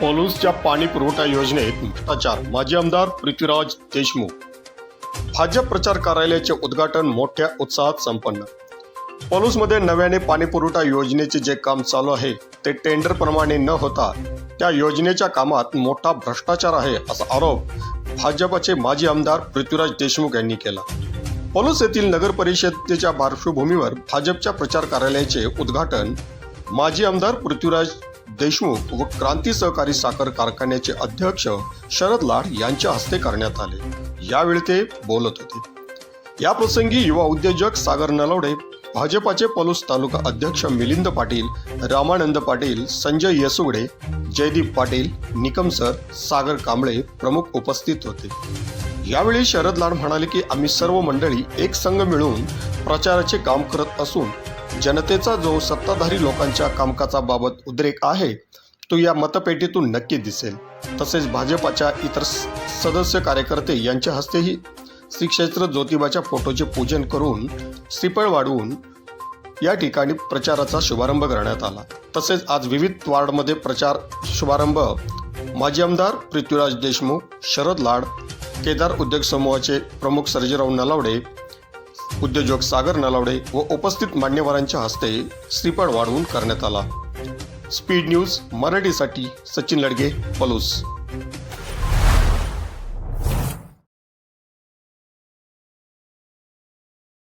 पॉलूसच्या पाणी पुरवठा योजनेत भ्रष्टाचार माजी आमदार पृथ्वीराज देशमुख. भाजप प्रचार कार्यालयाचे उद्घाटन मोठ्या उत्साहात संपन्न. पॉलूसमध्ये नव्याने पाणी पुरवठा योजनेचे जे काम चालू आहे ते टेंडर प्रमाणे न होता त्या योजनेच्या कामात मोठा भ्रष्टाचार आहे असा आरोप भाजपचे माजी आमदार पृथ्वीराज देशमुख यांनी केला. पॉलूस येथील नगर परिषदेच्या पार्श्वभूमीवर भाजपच्या प्रचार कार्यालयाचे उद्घाटन माजी आमदार पृथ्वीराज देशमुख व क्रांती सहकारी साखर कारखान्याचे अध्यक्ष शरद लाड यांच्या हस्ते करण्यात आले. यावेळी ते बोलत होते. या प्रसंगी युवा उद्योजक सागर नलवडे भाजपाचे पलूस तालुका अध्यक्ष मिलिंद पाटील रामानंद पाटील संजय येसुगडे जयदीप पाटील निकम सर सागर कांबळे प्रमुख उपस्थित होते. यावेळी शरद लाड म्हणाले की आम्ही सर्व मंडळी एक संघ मिळून प्रचाराचे काम करत असून जनतेचा जो सत्ताधारी लोकांच्या कामकाजाबाबत उद्रेक आहे तो या मतपेटीतून नक्की दिसेल. तसेच भाजपाच्या इतर सदस्य कार्यकर्ते यांच्या हस्तेही श्री क्षेत्र ज्योतिबाच्या फोटोचे पूजन करून श्रीफळ वाढवून या ठिकाणी प्रचाराचा शुभारंभ करण्यात आला. तसेच आज विविध वार्डमध्ये प्रचार शुभारंभ. माजी आमदार पृथ्वीराज देशमुख शरद लाड केदार उद्योग समूहाचे प्रमुख सर्जीराव नलावडे उद्योजक सागर नलावडे व उपस्थित मान्यवरांच्या हस्ते श्रीपाड वाढवून करण्यात आला. स्पीड न्यूज मराठीसाठी सचिन लडगे पलूस.